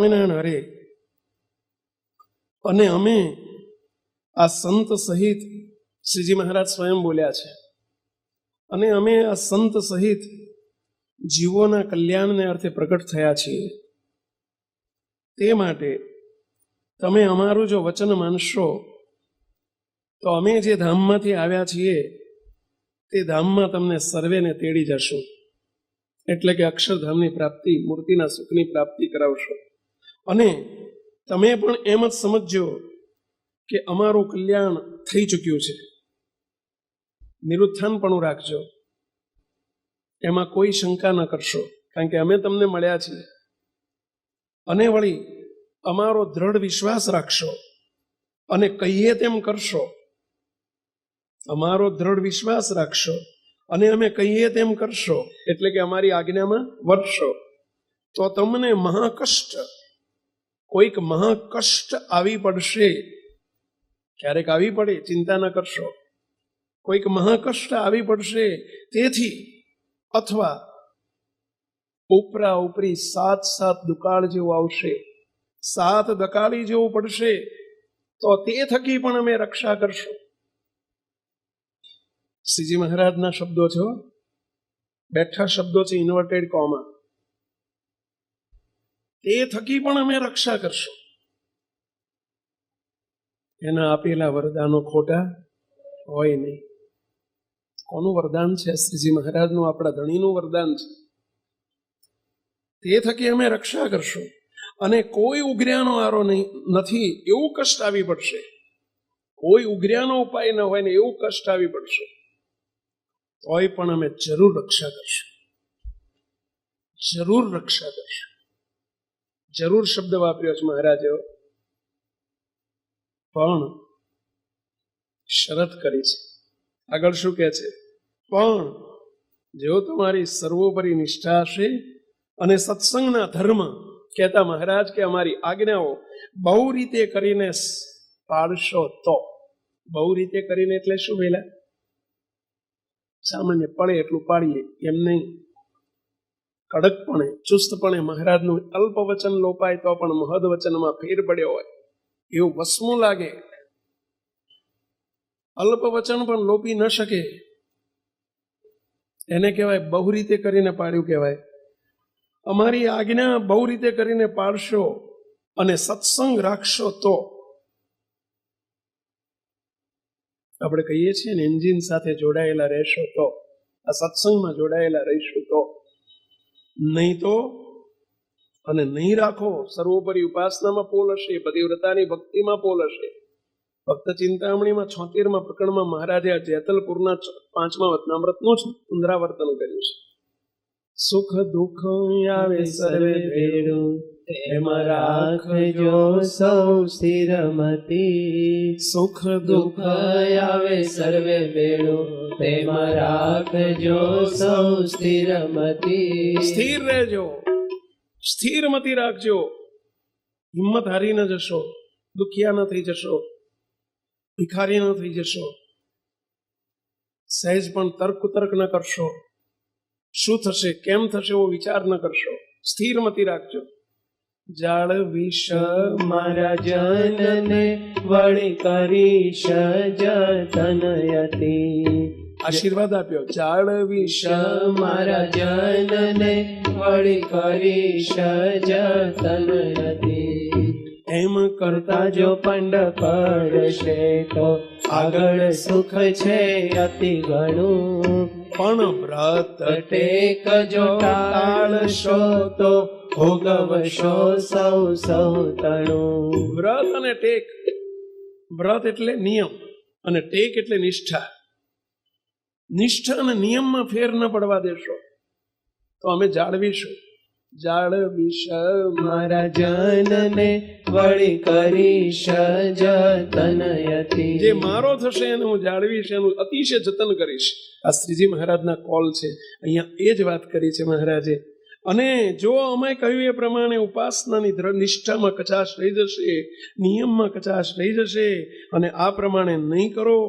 સ્વામિનારાયણ હરે અને અમે આ સંત સહિત શ્રીજી મહારાજ સ્વયં બોલ્યા છે. અને અમે આ સંત સહિત જીવોના કલ્યાણને અર્થે પ્રગટ થયા છીએ. તે માટે તમે અમારું જો વચન માનશો, તો અમે જે ધામમાંથી આવ્યા છીએ, તે ધામમાં તમને સર્વેને તેડી જશું. એટલે કે અક્ષરધામની પ્રાપ્તિ, મૂર્તિના સુખની પ્રાપ્તિ કરાવશો. અને તમે પણ એમ જ સમજજો કે અમારું કલ્યાણ થઈ ચૂક્યું છે. નિરુત્થાનપણું રાખજો. એમાં કોઈ શંકા ન કરશો, કારણ કે અમે તમને મળ્યા છીએ. અને વળી અમારો દ્રઢ વિશ્વાસ રાખશો અને કહીએ તેમ કરશો. અમારો દ્રઢ વિશ્વાસ રાખશો અને અમે કહીએ તેમ કરશો, એટલે કે અમારી આજ્ઞામાં વર્તશો તો તમને મહાકષ્ટ કોઈક મહાકષ્ટ આવી પડશે. ક્યારેક આવી પડે, ચિંતા ન કરશો. કોઈક મહાકષ્ટ આવી પડશે, તેથી અથવા ઉપરા ઉપરી સાત સાત દુકાળ જેવું આવશે. સાત દકાળી જેવું પડશે, તો તે થકી પણ અમે રક્ષા કરશું. શ્રીજી મહારાજના શબ્દો છો બેઠા શબ્દો છે ઇન્વર્ટેડ કોમા તે થકી પણ અમે રક્ષા કરશું. એના આપેલા વરદાનો ખોટા હોય નહીં. કોનું વરદાન છે? શ્રીજી મહારાજનું, આપણા ધણીનું વરદાન છે. તે થકી અમે રક્ષા કરશું. અને કોઈ ઉઘર્યાનો આરો નહીં, નથી, એવું કષ્ટ આવી પડશે. કોઈ ઉઘર્યાનો ઉપાય ન હોય ને એવું કષ્ટ આવી પડશે. તોય પણ અમે જરૂર રક્ષા કરશું. જરૂર રક્ષા કરશું. જરૂર શબ્દ વાપર્યો છે મહારાજે. પણ શરત કરી છે. આગળ શું કહે છે? પણ જો તમારી સર્વોપરી નિષ્ઠા હશે અને સત્સંગના ધર્મ કહેતા મહારાજ કે અમારી આજ્ઞાઓ બહુ રીતે કરીને પાડશો તો. બહુ રીતે કરીને એટલે શું પેલા સામાન્ય પડે એટલું પાડીએ એમ નહીં. કડકપણે, ચુસ્તપણે મહારાજનું અલ્પ વચન લોપાય તો પણ મહદ વચનમાં ફેર પડ્યો હોય. એવું વસમું લાગે. અલ્પ વચન પણ લોપી ન શકે. એને કહેવાય બહુ રીતે કરીને પાડ્યું કહેવાય. અમારી આજ્ઞા બહુ રીતે કરીને પાડશો અને સત્સંગ રાખશો તો. આપણે કહીએ છીએ ને, એન્જિન સાથે જોડાયેલા રહેશો તો. આ સત્સંગમાં જોડાયેલા રહીશું તો. નહીં તો અને નહીં રાખો, સર્વોપરી ઉપાસનામાં પોલ હશે પતિવ્રતાની ભક્તિમાં પોલ હશે ભક્ત ચિંતામણીમાં છોતેરમાં પ્રકરણમાં મહારાજે આ જેતલપુરના પાંચમા વતનામૃતનું જ પુનરાવર્તન કર્યું છે. સુખ દુઃખ આવે સર્વે ભેળું એમાં રાખજો સૌ સ્થિરમતી. સુખ દુઃખ આવે સર્વે વેળો તેમાં રાખજો સૌ સ્થિરમતી. સ્થિર રહેજો. સ્થિરમતી રાખજો. હિંમત હારી ન જશો. દુખિયા ન થઈ જશો. ભિખારી ન થઈ જશો. સહેજ પણ તર્ક તર્ક ન કરશો. શું થશે? કેમ થશે? એવો વિચાર ન કરશો. સ્થિરમતી રાખજો. જાળ વિષ મારા જનને વળી કરીશ જતનયતી આશીર્વાદ આપ્યો. જાળવીશ મારા જનને વળી કરીશ જતનયતી એમ કરતા જો પંડ પડશે તો આગળ સુખ છે અતિ ઘણું. પણ વ્રત ટેક જો ટાળશો તો ભોગવશો સૌ સૌ તણું. વ્રત અને ટેક. વ્રત એટલે નિયમ અને ટેક એટલે નિષ્ઠા. નિષ્ઠા અને નિયમમાં ફેર ન પડવા દેશો. તો અમે જાળવીશું. જાળવીશ. મારા જનને વળી કરીશ જતન જે મારો થશે એને હું જાળવીશ એનું અતિશય જતન કરીશ. આ શ્રીજી મહારાજના કોલ છે. અહીંયા એ જ વાત કરી છે મહારાજે. અને જો અમે કહ્યું એ પ્રમાણે ઉપાસનાની નિષ્ઠામાં કચાશ રહી જશે નિયમમાં કચાશ રહી જશે અને આ પ્રમાણે નહીં કરો